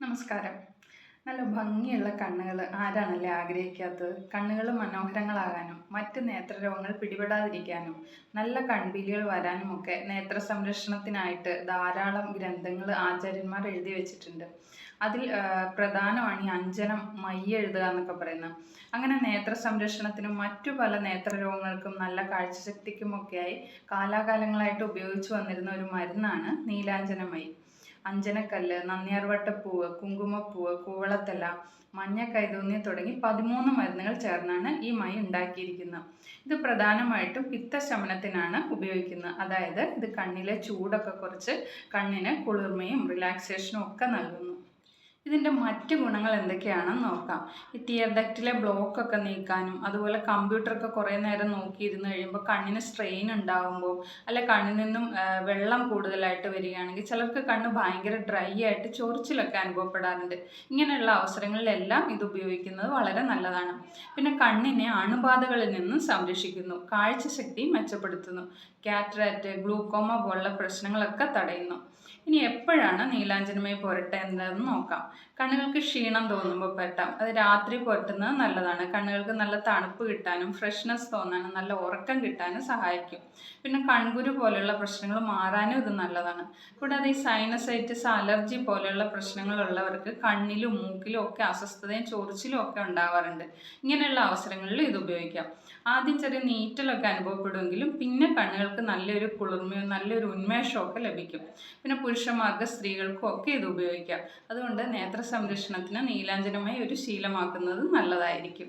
നമസ്കാരം. നല്ല ഭംഗിയുള്ള കണ്ണുകൾ ആരാണല്ലേ ആഗ്രഹിക്കാത്തത്? കണ്ണുകൾ മനോഹരങ്ങളാകാനും മറ്റ് നേത്രരോഗങ്ങൾ പിടിപെടാതിരിക്കാനും നല്ല കൺപീലികൾ വരാനും ഒക്കെ നേത്ര സംരക്ഷണത്തിനായിട്ട് ധാരാളം ഗ്രന്ഥങ്ങൾ ആചാര്യന്മാർ എഴുതി വെച്ചിട്ടുണ്ട്. അതിൽ പ്രധാനമാണ് ഈ അഞ്ജനം മയ്യ എഴുതുക എന്നൊക്കെ പറയുന്നത്. അങ്ങനെ നേത്ര സംരക്ഷണത്തിനും മറ്റു പല നേത്രരോഗങ്ങൾക്കും നല്ല കാഴ്ചശക്തിക്കുമൊക്കെയായി കാലാകാലങ്ങളായിട്ട് ഉപയോഗിച്ചു വന്നിരുന്ന ഒരു മരുന്നാണ് നീലാഞ്ജനമയി അഞ്ജനക്കല്ല് നന്ദിയാർവട്ടപ്പൂവ് കുങ്കുമപ്പൂവ് കൂവളത്തല മഞ്ഞ കൈതൂന്നി തുടങ്ങി പതിമൂന്ന് മരുന്നുകൾ ചേർന്നാണ് ഈ മൈ ഉണ്ടാക്കിയിരിക്കുന്നത്. ഇത് പ്രധാനമായിട്ടും പിത്തശമനത്തിനാണ് ഉപയോഗിക്കുന്നത്. അതായത് ഇത് കണ്ണിലെ ചൂടൊക്കെ കുറച്ച് കണ്ണിന് കുളിർമയും റിലാക്സേഷനും ഒക്കെ നൽകുന്നു. ഇതിന്റെ മറ്റ് ഗുണങ്ങൾ എന്തൊക്കെയാണെന്ന് നോക്കാം. ഈ ടിയർ ഡക്റ്റിലെ ബ്ലോക്കൊക്കെ നീക്കാനും അതുപോലെ കമ്പ്യൂട്ടറൊക്കെ കുറേ നേരം നോക്കിയിരുന്ന് കഴിയുമ്പോൾ കണ്ണിന് സ്ട്രെയിൻ ഉണ്ടാകുമ്പോൾ അല്ലെ കണ്ണിൽ നിന്നും വെള്ളം കൂടുതലായിട്ട് വരികയാണെങ്കിൽ ചിലർക്ക് കണ്ണ് ഭയങ്കര ഡ്രൈ ആയിട്ട് ചൊറിച്ചിലൊക്കെ അനുഭവപ്പെടാറുണ്ട്. ഇങ്ങനെയുള്ള അവസരങ്ങളിലെല്ലാം ഇത് ഉപയോഗിക്കുന്നത് വളരെ നല്ലതാണ്. പിന്നെ കണ്ണിനെ അണുബാധകളിൽ നിന്നും സംരക്ഷിക്കുന്നു കാഴ്ചശക്തി മെച്ചപ്പെടുത്തുന്നു കാറ്ററാറ്റ് ഗ്ലൂക്കോമ പോലുള്ള പ്രശ്നങ്ങളൊക്കെ തടയുന്നു. ഇനി എപ്പോഴാണ് നീലാഞ്ജനമയി പുരട്ടേണ്ടതെന്ന് നോക്കാം. കണ്ണുകൾക്ക് ക്ഷീണം തോന്നുമ്പോൾ പറ്റാം അത് രാത്രി പുരട്ടുന്നത് നല്ലതാണ്. കണ്ണുകൾക്ക് നല്ല തണുപ്പ് കിട്ടാനും ഫ്രഷ്നെസ് തോന്നാനും നല്ല ഉറക്കം കിട്ടാനും സഹായിക്കും. പിന്നെ കൺകുരു പോലെയുള്ള പ്രശ്നങ്ങൾ മാറാനും ഇത് നല്ലതാണ്. കൂടാതെ ഈ സൈനസൈറ്റിസ് അലർജി പോലെയുള്ള പ്രശ്നങ്ങളുള്ളവർക്ക് കണ്ണിലും മൂക്കിലും ഒക്കെ അസ്വസ്ഥതയും ചൊറിച്ചിലും ഒക്കെ ഉണ്ടാവാറുണ്ട്. ഇങ്ങനെയുള്ള അവസരങ്ങളിൽ ഇത് ഉപയോഗിക്കാം. ആദ്യം ചെറിയ നീറ്റലൊക്കെ അനുഭവപ്പെടുമെങ്കിലും പിന്നെ കണ്ണുകൾക്ക് നല്ലൊരു കുളിർമയും നല്ലൊരു ഉന്മേഷവും ഒക്കെ ലഭിക്കും. പിന്നെ പുരുഷന്മാർക്ക് സ്ത്രീകൾക്കും ഒക്കെ ഇത് ഉപയോഗിക്കാം. അതുകൊണ്ട് നേത്ര സംരക്ഷണത്തിന് നീലാഞ്ജനമായി ഒരു ശീലമാക്കുന്നത് നല്ലതായിരിക്കും.